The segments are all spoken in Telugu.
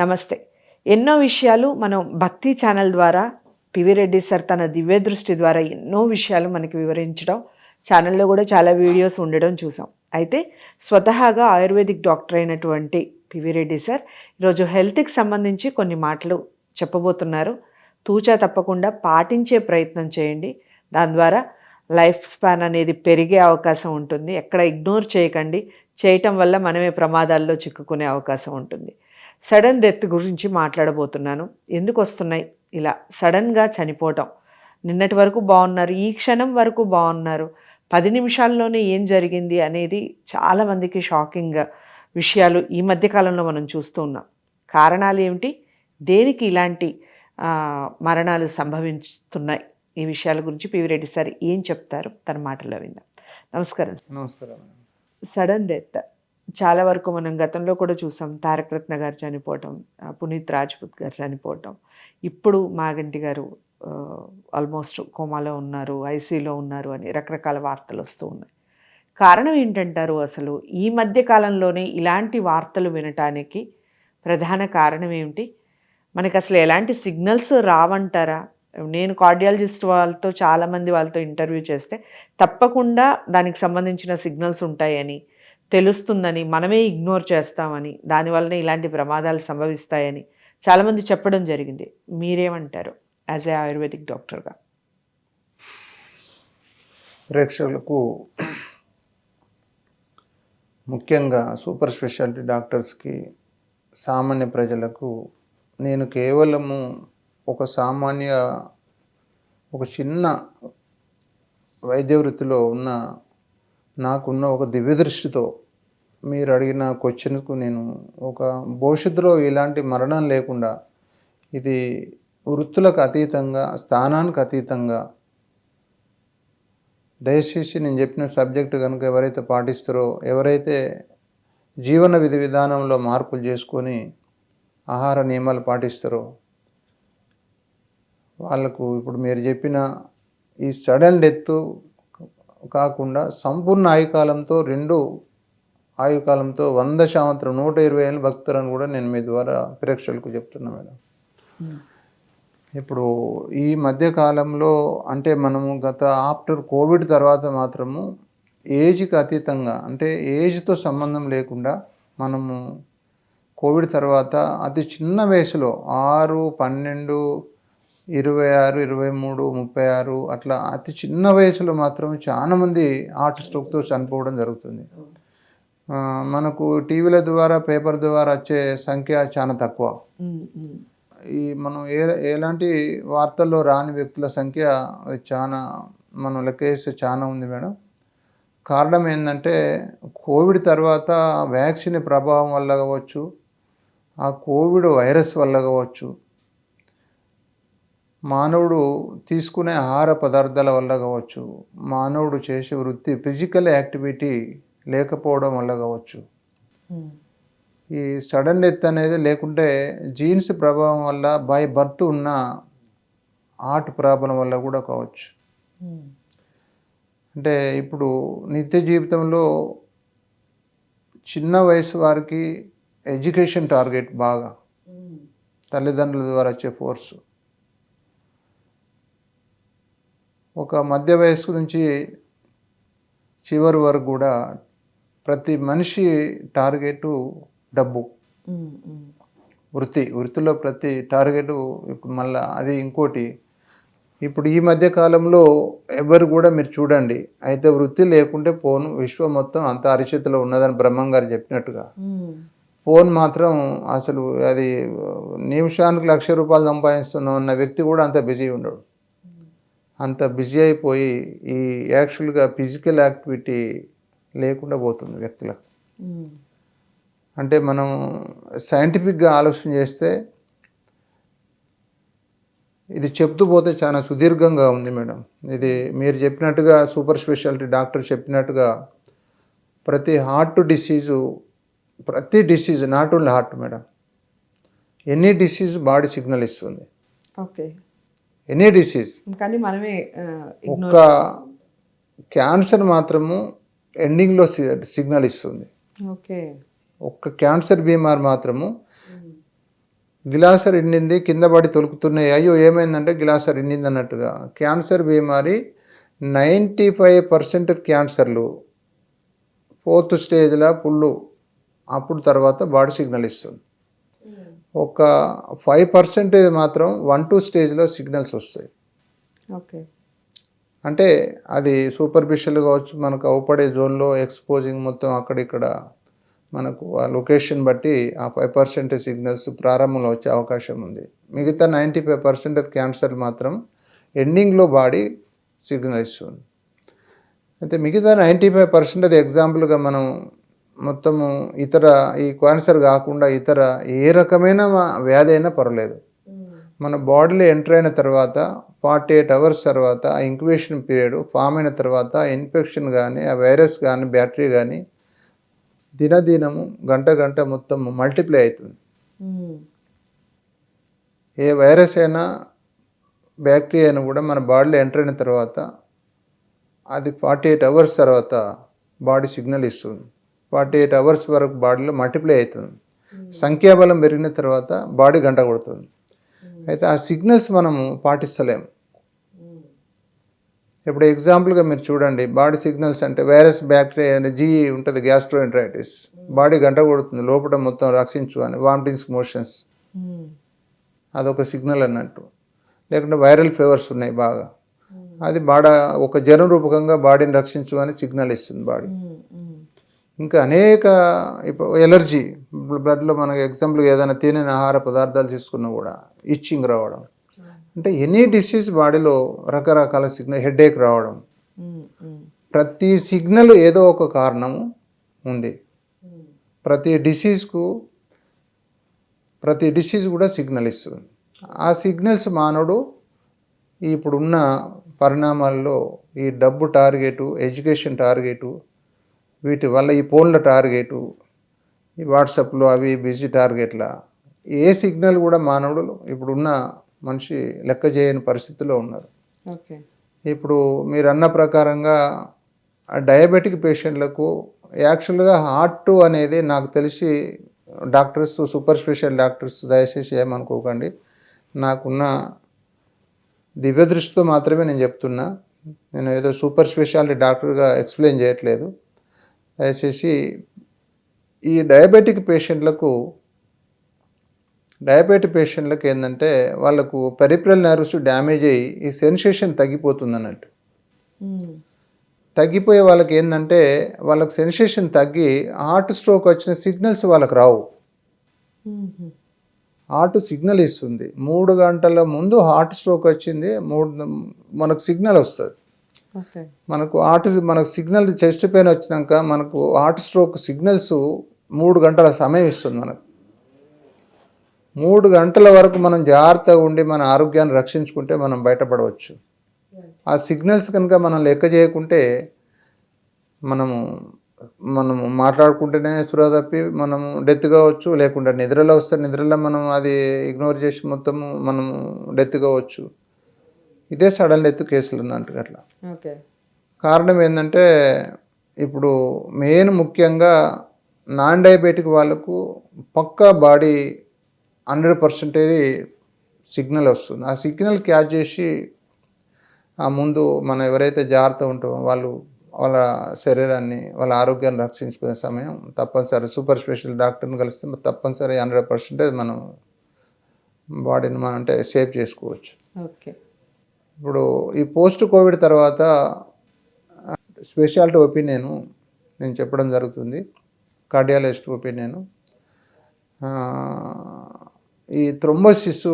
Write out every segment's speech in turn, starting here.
నమస్తే. ఎన్నో విషయాలు మనం భక్తి ఛానల్ ద్వారా పివి రెడ్డి సార్ తన దివ్య దృష్టి ద్వారా ఎన్నో విషయాలు మనకి వివరించడం ఛానల్లో కూడా చాలా వీడియోస్ ఉండడం చూసాం. అయితే స్వతహాగా ఆయుర్వేదిక్ డాక్టర్ అయినటువంటి పివిరెడ్డి సార్ ఈరోజు హెల్త్కి సంబంధించి కొన్ని మాటలు చెప్పబోతున్నారు. తూచా తప్పకుండా పాటించే ప్రయత్నం చేయండి. దాని ద్వారా లైఫ్ స్పాన్ అనేది పెరిగే అవకాశం ఉంటుంది. ఎక్కడ ఇగ్నోర్ చేయకండి. చేయటం వల్ల మనమే ప్రమాదాల్లో చిక్కుకునే అవకాశం ఉంటుంది. సడన్ డెత్ గురించి మాట్లాడబోతున్నాను. ఎందుకు వస్తున్నాయి? ఇలా సడన్గా చనిపోవటం. నిన్నటి వరకు బాగున్నారు ఈ క్షణం వరకు బాగున్నారు. పది నిమిషాల్లోనే ఏం జరిగింది అనేది చాలామందికి షాకింగ్ విషయాలు ఈ మధ్యకాలంలో మనం చూస్తూ ఉన్నాం. కారణాలు ఏమిటి? దేనికి ఇలాంటి మరణాలు సంభవిస్తున్నాయి? ఈ విషయాల గురించి పివి రెడ్డి సార్ ఏం చెప్తారు? తన మాటల్లో విందాం. నమస్కారం నమస్కారం. Sudden death. చాలా వరకు మనం గతంలో కూడా చూసాం. తారక రత్న గారు చనిపోవటం పునీత్ రాజ్పుత్ గారు చనిపోవటం. ఇప్పుడు మాగంటి గారు ఆల్మోస్ట్ కోమాలో ఉన్నారు ఐసీలో ఉన్నారు అని రకరకాల వార్తలు వస్తూ ఉన్నాయి. కారణం ఏంటంటారు అసలు? ఈ మధ్య కాలంలోనే ఇలాంటి వార్తలు వినటానికి ప్రధాన కారణం ఏమిటి? మనకి అసలు ఎలాంటి సిగ్నల్స్ రావంటారా? నేను కార్డియాలజిస్ట్ వాళ్ళతో చాలామంది వాళ్ళతో ఇంటర్వ్యూ చేస్తే తప్పకుండా దానికి సంబంధించిన సిగ్నల్స్ ఉంటాయని తెలుస్తుందని మనమే ఇగ్నోర్ చేస్తామని దానివల్లనే ఇలాంటి ప్రమాదాలు సంభవిస్తాయని చాలామంది చెప్పడం జరిగింది. మీరేమంటారు? యాజ్ ఏ ఆయుర్వేదిక్ డాక్టర్గా. ప్రేక్షకులకు ముఖ్యంగా సూపర్ స్పెషాలిటీ డాక్టర్స్కి సామాన్య ప్రజలకు నేను కేవలము ఒక సామాన్య ఒక చిన్న వైద్య వృత్తిలో ఉన్న నాకున్న ఒక దివ్య దృష్టితో మీరు అడిగిన క్వశ్చన్కు నేను ఒక భవిష్యత్తులో ఇలాంటి మరణం లేకుండా ఇది వృత్తులకు అతీతంగా స్థానానికి అతీతంగా దయచేసి నేను చెప్పిన సబ్జెక్టు కనుక ఎవరైతే పాటిస్తారో ఎవరైతే జీవన విధి విధానంలో మార్పులు చేసుకొని ఆహార నియమాలు పాటిస్తారో వాళ్ళకు ఇప్పుడు మీరు చెప్పిన ఈ సడన్ డెత్ కాకుండా సంపూర్ణ ఆయుకాలంతో రెండు ఆయుకాలంతో వంద సంవత్సరం నూట ఇరవై ఏళ్ళు భక్తులను కూడా నేను మీ ద్వారా ప్రేక్షకులకు చెప్తున్నా మేడం. ఇప్పుడు ఈ మధ్యకాలంలో అంటే మనము గత ఆఫ్టర్ కోవిడ్ తర్వాత మాత్రము ఏజ్కి అతీతంగా అంటే ఏజ్తో సంబంధం లేకుండా మనము కోవిడ్ తర్వాత అతి చిన్న వయసులో ఆరు పన్నెండు ఇరవై ఆరు ఇరవై మూడు ముప్పై ఆరు అట్లా అతి చిన్న వయసులో మాత్రం చాలామంది హార్ట్ స్ట్రోక్తో చనిపోవడం జరుగుతుంది. మనకు టీవీల ద్వారా పేపర్ ద్వారా వచ్చే సంఖ్య చాలా తక్కువ. ఈ మనం ఏ ఎలాంటి వార్తల్లో రాని వ్యక్తుల సంఖ్య అది చాలా మనం లెక్కేస్తే చాలా ఉంది మేడం. కారణం ఏంటంటే కోవిడ్ తర్వాత వ్యాక్సిన్ ప్రభావం వల్ల కావచ్చు ఆ కోవిడ్ వైరస్ వల్ల కావచ్చు మానవుడు తీసుకునే ఆహార పదార్థాల వల్ల కావచ్చు మానవుడు చేసే వృత్తి ఫిజికల్ యాక్టివిటీ లేకపోవడం వల్ల కావచ్చు. ఈ సడన్ డెత్ అనేది లేకుంటే జీన్స్ ప్రభావం వల్ల బై బర్త్ ఉన్న హార్ట్ ప్రాబ్లం వల్ల కూడా కావచ్చు. అంటే ఇప్పుడు నిత్య జీవితంలో చిన్న వయసు వారికి ఎడ్యుకేషన్ టార్గెట్ బాగా. తల్లిదండ్రుల ద్వారా వచ్చే ఫోర్స్ ఒక మధ్య వయస్సు నుంచి చివరి వరకు కూడా ప్రతి మనిషి టార్గెట్ డబ్బు. వృత్తి వృత్తిలో ప్రతి టార్గెట్ ఇప్పుడు మళ్ళీ అది ఇంకోటి. ఇప్పుడు ఈ మధ్య కాలంలో ఎవరు కూడా మీరు చూడండి అయితే వృత్తి లేకుంటే పోను విశ్వం మొత్తం అంత అరిచేతిలో ఉన్నదని బ్రహ్మం గారు చెప్పినట్టుగా. ఫోన్ మాత్రం అసలు అది నిమిషానికి లక్ష రూపాయలు సంపాదిస్తున్నాం అన్న వ్యక్తి కూడా అంత బిజీ ఉండడు. అంత బిజీ అయిపోయి ఈ యాక్చువల్గా ఫిజికల్ యాక్టివిటీ లేకుండా పోతుంది వ్యక్తులకు. అంటే మనం సైంటిఫిక్గా ఆలోచన చేస్తే ఇది చెప్తూ పోతే చాలా సుదీర్ఘంగా ఉంది మేడం. ఇది మీరు చెప్పినట్టుగా సూపర్ స్పెషాలిటీ డాక్టర్ చెప్పినట్టుగా ప్రతి హార్ట్ డిసీజు ప్రతి disease not only heart madam any disease body signal ఇస్తుంది. ఓకే. Any disease. కానీ మనమే ఆ, ఒక్క క్యాన్సర్ మాత్రము ఎండింగ్లో సిగ్నల్ ఇస్తుంది. ఓకే. ఒక్క క్యాన్సర్ బీమార్ మాత్రము గిలాసర్ ఇండింది కింద పడి తొలుకుతున్నాయి. అయ్యో ఏమైందంటే గిలాసర్ ఇండింది అన్నట్టుగా క్యాన్సర్ బీమారి నైంటీ ఫైవ్ పర్సెంట్ క్యాన్సర్లు ఫోర్త్ స్టేజ్లో పుళ్ళు అప్పుడు తర్వాత బాడీ సిగ్నల్ ఇస్తుంది. ఒక ఫైవ్ పర్సెంటేజ్ మాత్రం వన్ టూ స్టేజ్లో సిగ్నల్స్ వస్తాయి. ఓకే. అంటే అది సూపర్ఫిషియల్ కావచ్చు మనకు అవపడే జోన్లో ఎక్స్పోజింగ్ మొత్తం అక్కడిక్కడ మనకు ఆ లొకేషన్ బట్టి ఆ ఫైవ్ పర్సెంట్ సిగ్నల్స్ ప్రారంభంలో వచ్చే అవకాశం ఉంది. మిగతా నైంటీ ఫైవ్ పర్సెంట్ క్యాన్సర్ మాత్రం ఎండింగ్లో బాడీ సిగ్నల్ ఇస్తుంది. అయితే మిగతా నైంటీ ఫైవ్ పర్సెంట్ అది ఎగ్జాంపుల్గా మనం మొత్తము ఇతర ఈ క్యాన్సర్ కాకుండా ఇతర ఏ రకమైన వ్యాధి అయినా పర్వాలేదు. మన బాడీలో ఎంటర్ అయిన తర్వాత ఫార్టీ ఎయిట్ అవర్స్ తర్వాత ఆ ఇంక్యుబేషన్ పీరియడ్ ఫామ్ అయిన తర్వాత ఇన్ఫెక్షన్ కానీ ఆ వైరస్ కానీ బ్యాటరీ కానీ దినదినము గంట గంట మొత్తం మల్టిప్లై అవుతుంది. ఏ వైరస్ అయినా బ్యాక్టీరియా అయినా కూడా మన బాడీలో ఎంటర్ అయిన తర్వాత అది ఫార్టీ ఎయిట్ అవర్స్ తర్వాత బాడీ సిగ్నల్ ఇస్తుంది. ఫార్టీ ఎయిట్ అవర్స్ వరకు బాడీలో మల్టిప్లై అవుతుంది. సంఖ్యాబలం పెరిగిన తర్వాత బాడీ గంట కొడుతుంది. అయితే ఆ సిగ్నల్స్ మనము పాటిస్తలేము. ఇప్పుడు ఎగ్జాంపుల్గా మీరు చూడండి బాడీ సిగ్నల్స్ అంటే వైరస్ బ్యాక్టీరియా జీ ఉంటుంది గ్యాస్ట్రోఎంట్రైటిస్ బాడీ గంట కొడుతుంది లోపల మొత్తం రక్షించు అని వామిటింగ్స్ మోషన్స్ అదొక సిగ్నల్ అన్నట్టు. లేకుంటే వైరల్ ఫీవర్స్ ఉన్నాయి బాగా. అది బాడ ఒక జ్వరం రూపకంగా బాడీని రక్షించు అని సిగ్నల్ ఇస్తుంది బాడీ ఇంకా అనేక ఇప్పుడు ఎలర్జీ బ్లడ్లో మనకి ఎగ్జాంపుల్ ఏదైనా తినని ఆహార పదార్థాలు తీసుకున్నా కూడా ఇచ్చింగ్ రావడం. అంటే ఎనీ డిసీజ్ బాడీలో రకరకాల సిగ్నల్ హెడేక్ రావడం. ప్రతి సిగ్నల్ ఏదో ఒక కారణము ఉంది. ప్రతి డిసీజ్కు ప్రతి డిసీజ్ కూడా సిగ్నల్ ఇస్తుంది. ఆ సిగ్నల్స్ మానవుడు ఇప్పుడున్న పరిణామాల్లో ఈ డబ్బు టార్గెటు ఎడ్యుకేషన్ టార్గెటు వీటి వల్ల ఈ ఫోన్ల టార్గెటు ఈ వాట్సాప్లో అవి బిజీ టార్గెట్ల ఏ సిగ్నల్ కూడా మానవుడు ఇప్పుడున్న మనిషి లెక్క చేయని పరిస్థితిలో ఉన్నారు. ఓకే. ఇప్పుడు మీరు అన్న ప్రకారంగా డయాబెటిక్ పేషెంట్లకు యాక్చువల్గా హార్ట్ అనేది నాకు తెలిసి డాక్టర్స్ సూపర్ స్పెషల్ డాక్టర్స్ దయచేసి ఏమనుకోకండి. నాకున్న దివ్య దృష్టితో మాత్రమే నేను చెప్తున్నా. నేను ఏదో సూపర్ స్పెషాలిటీ డాక్టర్గా ఎక్స్ప్లెయిన్ చేయట్లేదు. దయచేసి ఈ డయాబెటిక్ పేషెంట్లకు డయాబెటిక్ పేషెంట్లకు ఏంటంటే వాళ్ళకు పెరిఫరల్ నర్వ్స్ డ్యామేజ్ అయ్యి ఈ సెన్సేషన్ తగ్గిపోతుంది అన్నట్టు తగ్గిపోయే వాళ్ళకి ఏంటంటే వాళ్ళకి సెన్సేషన్ తగ్గి హార్ట్ స్ట్రోక్ వచ్చిన సిగ్నల్స్ వాళ్ళకి రావు. హార్ట్ సిగ్నల్ ఇస్తుంది. మూడు గంటల ముందు హార్ట్ స్ట్రోక్ వచ్చింది మూడు మనకు సిగ్నల్ వస్తుంది. మనకు హార్ట్ మనకు సిగ్నల్ చెస్ట్ పెయిన్ వచ్చినాక మనకు హార్ట్ స్ట్రోక్ సిగ్నల్స్ మూడు గంటల సమయం ఇస్తుంది మనకు. మూడు గంటల వరకు మనం జాగ్రత్తగా ఉండి మన ఆరోగ్యాన్ని రక్షించుకుంటే మనం బయటపడవచ్చు. ఆ సిగ్నల్స్ కనుక మనం లెక్క చేయకుంటే మనము మనము మాట్లాడుకుంటేనే సురా తప్పి మనము డెత్ కావచ్చు లేకుంటే నిద్రలో వస్తే నిద్రలో మనం అది ఇగ్నోర్ చేసి మొత్తము మనము డెత్ కావచ్చు. ఇదే సడన్ డెత్ కేసులు ఉన్నట్టు అట్లా. ఓకే. కారణం ఏంటంటే ఇప్పుడు మెయిన్ ముఖ్యంగా నాన్ డయాబెటిక్ వాళ్ళకు పక్కా బాడీ హండ్రెడ్ పర్సెంటేజ్ సిగ్నల్ వస్తుంది. ఆ సిగ్నల్ క్యాచ్ చేసి ఆ ముందు మనం ఎవరైతే జాగ్రత్త ఉంటామో వాళ్ళు వాళ్ళ శరీరాన్ని వాళ్ళ ఆరోగ్యాన్ని రక్షించుకునే సమయం తప్పనిసరి. సూపర్ స్పెషల్ డాక్టర్ని కలిస్తే తప్పనిసరి హండ్రెడ్ పర్సెంటేజ్ మనం బాడీని మనం అంటే సేవ్ చేసుకోవచ్చు. ఓకే. ఇప్పుడు ఈ పోస్ట్ కోవిడ్ తర్వాత స్పెషాలిటీ ఒపీనియన్ నేను చెప్పడం జరుగుతుంది. Cardiologist opinion. ఈ థ్రొంబోసిస్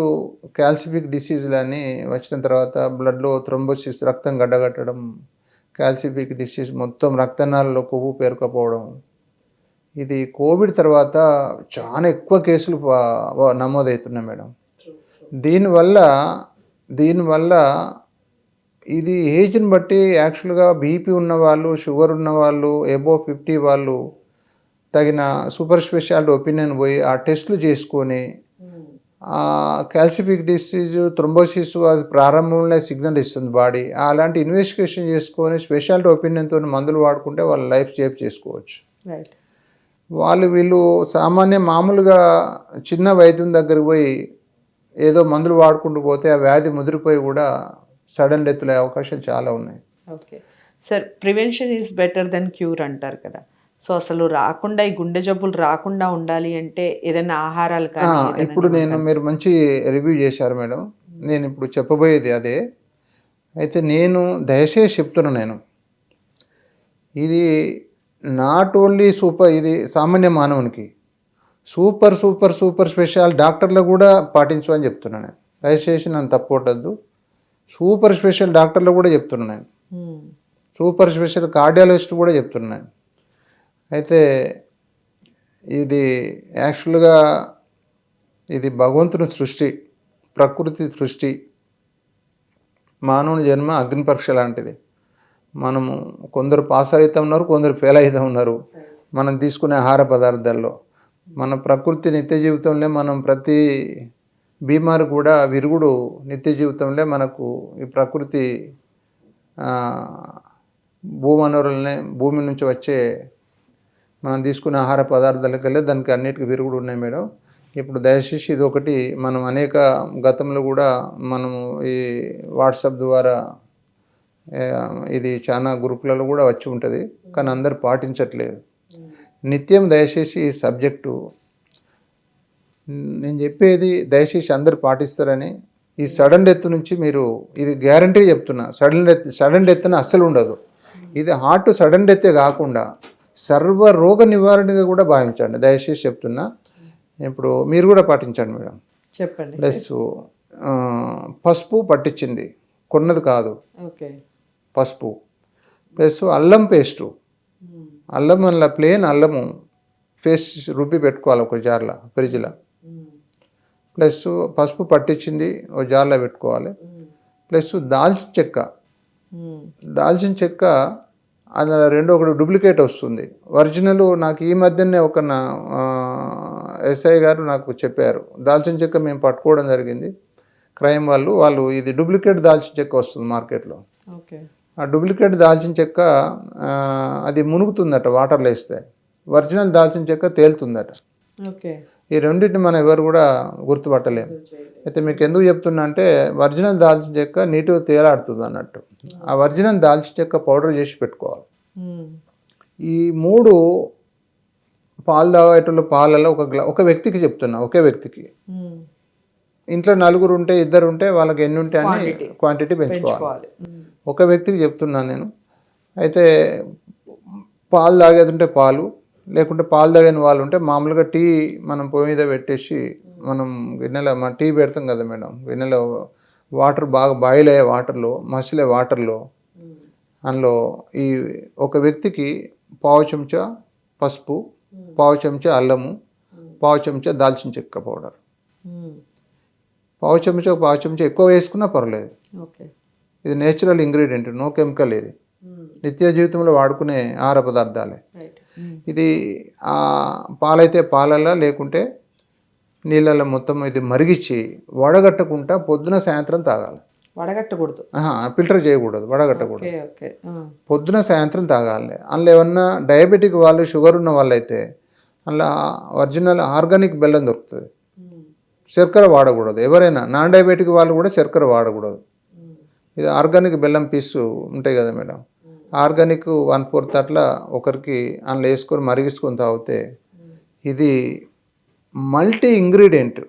క్యాల్సిఫిక్ డిసీజులని వచ్చిన తర్వాత బ్లడ్లో థ్రొంబోసిస్ రక్తం గడ్డగట్టడం క్యాల్సిఫిక్ డిసీజ్ మొత్తం రక్తనాళాల్లో కొవ్వు పేరుకపోవడం ఇది కోవిడ్ తర్వాత చాలా ఎక్కువ కేసులు నమోదవుతున్నాయి మేడం. దీనివల్ల దీనివల్ల ఇది ఏజ్ని బట్టి యాక్చువల్గా బీపీ ఉన్న వాళ్ళు షుగర్ ఉన్న వాళ్ళు ఎబో ఫిఫ్టీ వాళ్ళు తగిన సూపర్ స్పెషాలిటీ ఒపీనియన్ పోయి ఆ టెస్టులు చేసుకొని క్యాల్సిఫిక్ డిసీజ్ థ్రొంబోసిస్ అది ప్రారంభంలో సిగ్నల్ ఇస్తుంది బాడీ. అలాంటి ఇన్వెస్టిగేషన్ చేసుకొని స్పెషాలిటీ ఒపీనియన్తో మందులు వాడుకుంటే వాళ్ళ లైఫ్ సేవ్ చేసుకోవచ్చు. వాళ్ళు వీళ్ళు సామాన్య మామూలుగా చిన్న వైద్యం దగ్గరికి పోయి ఏదో మందులు వాడుకుంటూ పోతే ఆ వ్యాధి ముదిరిపోయి కూడా సడన్ డెత్లు అయ్యే అవకాశాలు చాలా ఉన్నాయి. Okay. Sir prevention is better than cure అంటారు కదా. సో అసలు రాకుండా ఈ గుండె జబ్బులు రాకుండా ఉండాలి అంటే ఏదైనా ఆహారాలు ఇప్పుడు నేను మీరు మంచి రివ్యూ చేశారు మేడం. నేను ఇప్పుడు చెప్పబోయేది అదే. అయితే నేను దయచేసి చెప్తున్నా నేను. ఇది నాట్ ఓన్లీ సూపర్ ఇది సామాన్య మానవునికి. సూపర్ సూపర్ సూపర్ స్పెషల్ డాక్టర్లు కూడా పాటించు అని చెప్తున్నాను నేను. దయచేసి నన్ను తప్పొట్టద్దు సూపర్ స్పెషల్ డాక్టర్లు కూడా చెప్తున్నాను. సూపర్ స్పెషల్ కార్డియాలజిస్ట్ కూడా చెప్తున్నాను అయితే ఇది యాక్చువల్గా ఇది భగవంతుని సృష్టి ప్రకృతి సృష్టి మానవుని జన్మ అగ్ని పరీక్ష లాంటిది. మనము కొందరు పాస్ అవుతా ఉన్నారు కొందరు ఫెయిల్ అవుతూ ఉన్నారు. మనం తీసుకునే ఆహార పదార్థాల్లో. మన ప్రకృతి నిత్య జీవితంలో మనం ప్రతి బీమారు కూడా విరుగుడు నిత్య జీవితంలో మనకు ఈ ప్రకృతి ఆ, భూవనరులనే భూమి నుంచి వచ్చే మనం తీసుకునే ఆహార పదార్థాలకెళ్ళి దానికి అన్నిటికీ విరుగుడు ఉన్నాయి మేడం. ఇప్పుడు దయచేసి ఇది ఒకటి మనం అనేక గతంలో కూడా మనము ఈ వాట్సాప్ ద్వారా ఇది చాలా గ్రూపులలో కూడా వచ్చి ఉంటుంది. కానీ అందరు పాటించట్లేదు. నిత్యం దయచేసి ఈ సబ్జెక్టు నేను చెప్పేది దయచేసి అందరు పాటిస్తారని ఈ సడన్ డెత్ నుంచి మీరు ఇది గ్యారంటీ చెప్తున్నా సడన్ డెత్ సడన్ డెత్ అని అస్సలు ఉండదు. ఇది హార్ట్ సడన్ డెత్తే కాకుండా సర్వ రోగ నివారణగా కూడా భావించండి. దయచేసి చెప్తున్నా. ఇప్పుడు మీరు కూడా పాటించండి మేడం. చెప్పండి. ప్లస్ పసుపు పట్టించింది. కొన్నది కాదు. ఓకే. పసుపు. ప్లస్ అల్లం పేస్టు. అల్లం అల్ల ప్లేన్ అల్లము. ఫేస్ రుబ్బి పెట్టుకోవాలి ఒక జార్లో ఫ్రిడ్జ్లో. ప్లస్ పసుపు పట్టించింది ఒక జార్లో పెట్టుకోవాలి. ప్లస్ దాల్చిన చెక్క. దాల్చిన చెక్క అందులో రెండో ఒకటి డూప్లికేట్ వస్తుంది. ఒరిజినల్ నాకు ఈ మధ్యనే ఒక నా ఎస్ఐ గారు నాకు చెప్పారు. దాల్చిన చెక్క మేము పట్టుకోవడం జరిగింది. క్రైమ్ వాళ్ళు వాళ్ళు ఇది డూప్లికేట్ దాల్చిన చెక్క వస్తుంది మార్కెట్లో. ఓకే ఆ డూప్లికేట్ దాల్చిన చెక్క అది మునుగుతుందట వాటర్లో వేస్తే ఒరిజినల్ దాల్చిన చెక్క తేలుతుందట. ఓకే. ఈ రెండింటిని మనం ఎవరు కూడా గుర్తుపట్టలేము. అయితే మీకు ఎందుకు చెప్తున్నా అంటే ఒరిజినల్ దాల్చిన చెక్క నీటిగా తేలాడుతుంది అన్నట్టు. ఆ ఒరిజినల్ దాల్చిన చెక్క పౌడర్ చేసి పెట్టుకోవాలి. ఈ మూడు పాలు తాగేటోళ్ళు పాలలో ఒక గ్లా ఒక వ్యక్తికి చెప్తున్నా ఒకే వ్యక్తికి. ఇంట్లో నలుగురు ఉంటే ఇద్దరు ఉంటే వాళ్ళకి ఎన్ని ఉంటాయి అని Quantity. క్వాంటిటీ పెంచుకోవాలి. ఒక వ్యక్తికి చెప్తున్నాను నేను అయితే పాలు తాగేది ఉంటే పాలు లేకుంటే పాలు తాగని వాళ్ళు ఉంటే మామూలుగా టీ మనం పొయ్యి మీద పెట్టేసి మనం గిన్నెలో మన టీ పెడతాం కదా మేడం గిన్నెలో వాటర్ బాగా బాయిల్ అయ్యే వాటర్లో మసిలే వాటర్లో. అందులో ఈ ఒక వ్యక్తికి పావు చెంచా పసుపు పావు చెంచా అల్లము పావు చెంచా దాల్చిన చెక్క పౌడర్. పావు చెంచా పావు చెంచా ఎక్కువ వేసుకున్నా పర్లేదు ఓకే ఇది నేచురల్ ఇంగ్రీడియంట్ నో కెమికల్ ఇది మ్మ్. నిత్య జీవితంలో వాడుకునే ఆహార పదార్థాలే రైట్ మ్మ్. ఇది ఆ పాలైతే పాలల్లో లేకుంటే నీళ్ళల్లో మొత్తం ఇది మరిగించి వడగట్టకుండా పొద్దున సాయంత్రం తాగాలి వడగట్టకూడదు ఫిల్టర్ చేయకూడదు వడగట్టకూడదు ఓకే ఓకే ఆ. పొద్దున సాయంత్రం తాగాలి అందులో ఏమన్నా డయాబెటిక్ వాళ్ళు షుగర్ ఉన్న వాళ్ళైతే అందులో ఒరిజినల్ ఆర్గానిక్ బెల్లం దొరుకుతుంది మ్మ్. శర్కర వాడకూడదు ఎవరైనా నాన్ డయాబెటిక్ వాళ్ళు కూడా శర్కర వాడకూడదు. ఇది ఆర్గానిక్ బెల్లం పీసు ఉంటాయి కదా మేడం. ఆర్గానిక్ వన్ ఫోర్త్ అట్లా ఒకరికి అందులో వేసుకొని మరిగించుకొని తాగితే ఇది multi ingredient.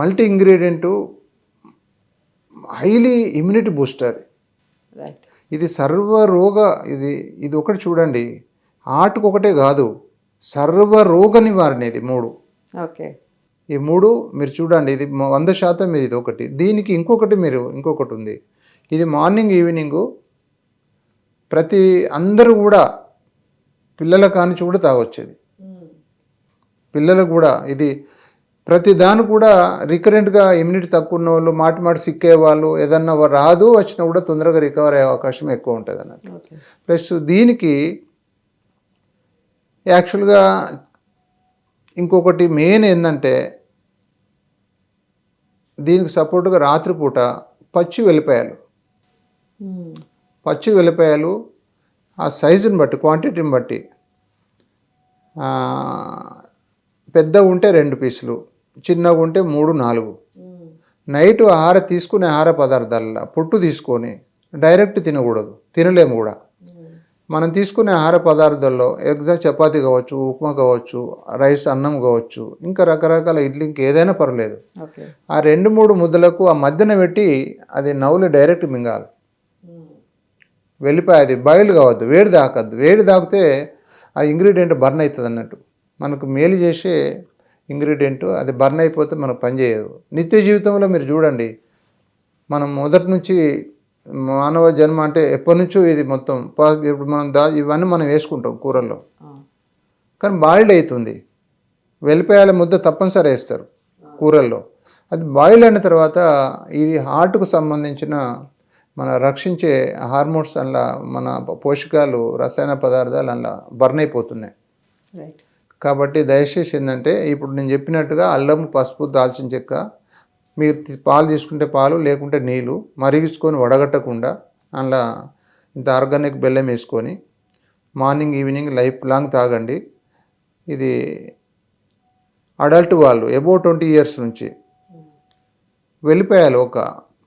Multi ingredient highly immunity booster ఇది సర్వ రోగ ఇది ఇది ఒకటి చూడండి. హార్ట్కి ఒకటే కాదు సర్వ రోగ నివారణ ఇది మూడు. ఓకే ఈ మూడు మీరు చూడండి ఇది వంద శాతం ఇది ఒకటి. దీనికి ఇంకొకటి మీరు ఇంకొకటి ఉంది. ఇది మార్నింగ్ ఈవినింగ్ ప్రతి అందరూ కూడా పిల్లల కానించి కూడా తాగొచ్చు ఇది మ్మ్. పిల్లలకు కూడా ఇది ప్రతి దాని కూడా రికరెంట్గా ఇమ్యూనిటీ తక్కువ ఉన్న వాళ్ళు మాటి మాటి సిక్కే వాళ్ళు ఏదన్నా రాదు వచ్చినా కూడా తొందరగా రికవర్ అయ్యే అవకాశం ఎక్కువ ఉంటుంది అన్నట్టు ప్లస్ దీనికి యాక్చువల్గా ఇంకొకటి మెయిన్ ఏంటంటే దీనికి సపోర్ట్గా రాత్రిపూట పచ్చి వెల్లిపాయలు. మ్మ్. పచ్చి వెల్లిపాయలు ఆ సైజుని బట్టి క్వాంటిటీని బట్టి పెద్ద ఉంటే రెండు పీసులు చిన్నగా ఉంటే మూడు నాలుగు. నైట్ ఆహార తీసుకునే ఆహార పదార్థాల పొట్టు తీసుకొని డైరెక్ట్ తినకూడదు తినలేము కూడా. మనం తీసుకునే ఆహార పదార్థాల్లో ఎగ్జామ్ చపాతీ కావచ్చు ఉప్మా కావచ్చు రైస్ అన్నం కావచ్చు ఇంకా రకరకాల ఇడ్లీ ఇంకా ఏదైనా పర్లేదు. ఓకే. ఆ రెండు మూడు ముద్దలకు ఆ మధ్యన పెట్టి అది నవ్వులు డైరెక్ట్ మింగాలి. వెళ్ళిపోయి అది బాయిల్ కావద్దు వేడి దాకద్దు వేడి దాకితే ఆ ఇంగ్రీడియంట్ బర్న్ అవుతుంది అన్నట్టు. మనకు మేలు చేసే ఇంగ్రీడియంట్ అది బర్న్ అయిపోతే మనకు పనిచేయదు నిత్య జీవితంలో మీరు చూడండి మనం మొదటి నుంచి మానవ జన్మ అంటే ఎప్పటి నుంచో ఇది మొత్తం ఇప్పుడు మనం దా ఇవన్నీ మనం వేసుకుంటాం కూరల్లో. కానీ బాయిల్డ్ అవుతుంది. వెల్లిపాయల ముద్ద తప్పనిసరి వేస్తారు కూరల్లో. అది బాయిల్ అయిన తర్వాత ఇది హార్ట్కు సంబంధించిన మన రక్షించే హార్మోన్స్ అలా మన పోషకాలు రసాయన పదార్థాలు అలా బర్న్ అయిపోతున్నాయి. కాబట్టి దయచేసి ఏంటంటే ఇప్పుడు నేను చెప్పినట్టుగా అల్లం పసుపు దాల్చిన చెక్క మీరు పాలు తీసుకుంటే పాలు లేకుంటే నీళ్ళు మరిగించుకొని వడగట్టకుండా అందులో ఇంత ఆర్గానిక్ బెల్లం వేసుకొని మార్నింగ్ ఈవినింగ్ లైఫ్ లాంగ్ తాగండి. ఇది అడల్ట్ వాళ్ళు ఎబో ట్వంటీ ఇయర్స్ నుంచి. వెళ్ళిపోయాలి ఒక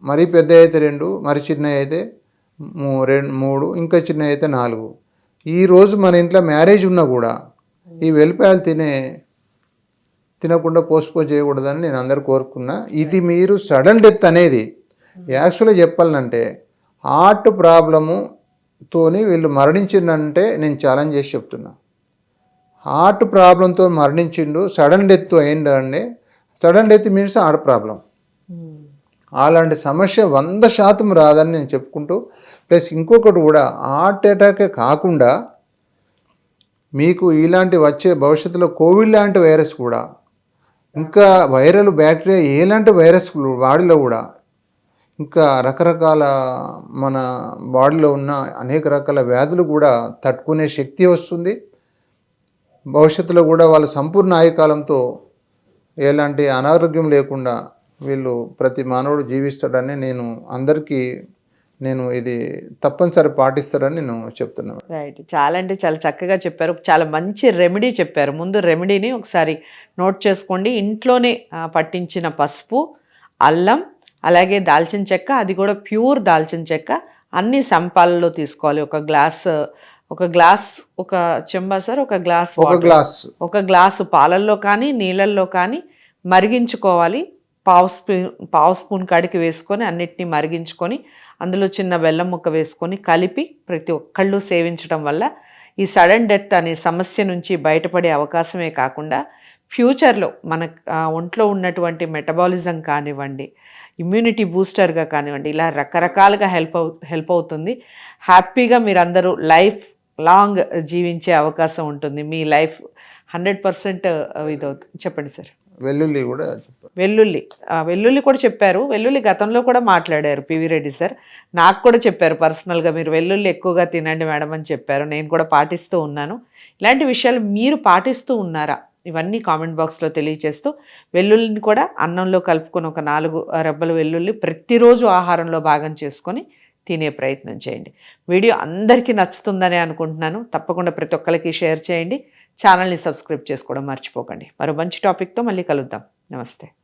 మరీ పెద్ద అయితే రెండు మరి చిన్న అయితే మూ- రెండు మూడు ఇంకా చిన్న అయితే నాలుగు. ఈరోజు మన ఇంట్లో మ్యారేజ్ ఉన్నా కూడా ఈ వెల్లిపాయలు తినే తినకుండా పోస్ట్పోన్ చేయకూడదని నేను అందరు కోరుకున్నా. ఇది మీరు సడన్ డెత్ అనేది. యాక్చువల్గా చెప్పాలంటే హార్ట్ ప్రాబ్లము తోని వీళ్ళు మరణించిందంటే నేను ఛాలెంజ్ చేసి చెప్తున్నా. హార్ట్ ప్రాబ్లంతో మరణించిండు సడన్ డెత్ అయిందండి sudden death means heart problem అలాంటి సమస్య వంద శాతం రాదని నేను చెప్పుకుంటూ ప్లస్ ఇంకొకటి కూడా హార్ట్ అటాకే కాకుండా మీకు ఇలాంటి వచ్చే భవిష్యత్తులో కోవిడ్ లాంటి వైరస్ కూడా ఇంకా వైరల్ బ్యాక్టీరియా ఎలాంటి వైరస్ వాడిలో కూడా ఇంకా రకరకాల మన బాడీలో ఉన్న అనేక రకాల వ్యాధులు కూడా తట్టుకునే శక్తి వస్తుంది. భవిష్యత్తులో కూడా వాళ్ళ సంపూర్ణ ఆయుకాలంతో ఎలాంటి అనారోగ్యం లేకుండా వీళ్ళు ప్రతి మానవుడు జీవిస్తాడని నేను అందరికీ నేను ఇది తప్పనిసరి పాటిస్తారని నేను చెప్తున్నాను రైట్ చాలా అంటే చాలా చక్కగా చెప్పారు. చాలా మంచి రెమెడీ చెప్పారు. ముందు రెమెడీని ఒకసారి నోట్ చేసుకోండి. ఇంట్లోనే పట్టించిన పసుపు అల్లం అలాగే దాల్చిన చెక్క అది కూడా ప్యూర్ దాల్చిన చెక్క అన్ని సంపాలలో తీసుకోవాలి. ఒక గ్లాస్ ఒక గ్లాస్ ఒక చెంబా సార్ ఒక గ్లాస్ ఒక. గ్లాస్ ఒక గ్లాసు పాలల్లో కానీ నీళ్ళల్లో కానీ మరిగించుకోవాలి. పావు స్పూన్ పావు స్పూన్ కాడికి వేసుకొని అన్నిటినీ మరిగించుకొని అందులో చిన్న బెల్లం ముక్క వేసుకొని కలిపి ప్రతి ఒక్కళ్ళు సేవించడం వల్ల ఈ సడన్ డెత్ అనే సమస్య నుంచి బయటపడే అవకాశమే కాకుండా ఫ్యూచర్లో మన ఒంట్లో ఉన్నటువంటి మెటబాలిజం కానివ్వండి ఇమ్యూనిటీ బూస్టర్గా కానివ్వండి ఇలా రకరకాలుగా హెల్ప్ అవు హెల్ప్ అవుతుంది. హ్యాపీగా మీరందరూ లైఫ్ లాంగ్ జీవించే అవకాశం ఉంటుంది. మీ లైఫ్ హండ్రెడ్ పర్సెంట్ ఇదవుతుంది చెప్పండి సార్. వెల్లుల్లి కూడా చెప్పారు. వెల్లుల్లి. వెల్లుల్లి కూడా చెప్పారు. వెల్లుల్లి గతంలో కూడా మాట్లాడారు పివి రెడ్డి సార్. నాకు కూడా చెప్పారు పర్సనల్గా మీరు వెల్లుల్లి ఎక్కువగా తినండి మేడం అని చెప్పారు. నేను కూడా పాటిస్తూ ఉన్నాను. ఇలాంటి విషయాలు మీరు పాటిస్తూ ఉన్నారా? ఇవన్నీ కామెంట్ బాక్స్లో తెలియచేస్తూ వెల్లుల్లిని కూడా అన్నంలో కలుపుకొని ఒక నాలుగు రెబ్బలు వెల్లుల్లి ప్రతిరోజు ఆహారంలో భాగం చేసుకొని తినే ప్రయత్నం చేయండి. వీడియో అందరికీ నచ్చుతుందని అనుకుంటున్నాను. తప్పకుండా ప్రతి ఒక్కరికి షేర్ చేయండి. ఛానల్ని సబ్స్క్రైబ్ చేసుకోవడం మర్చిపోకండి. మరో మంచి టాపిక్తో మళ్ళీ కలుద్దాం. నమస్తే.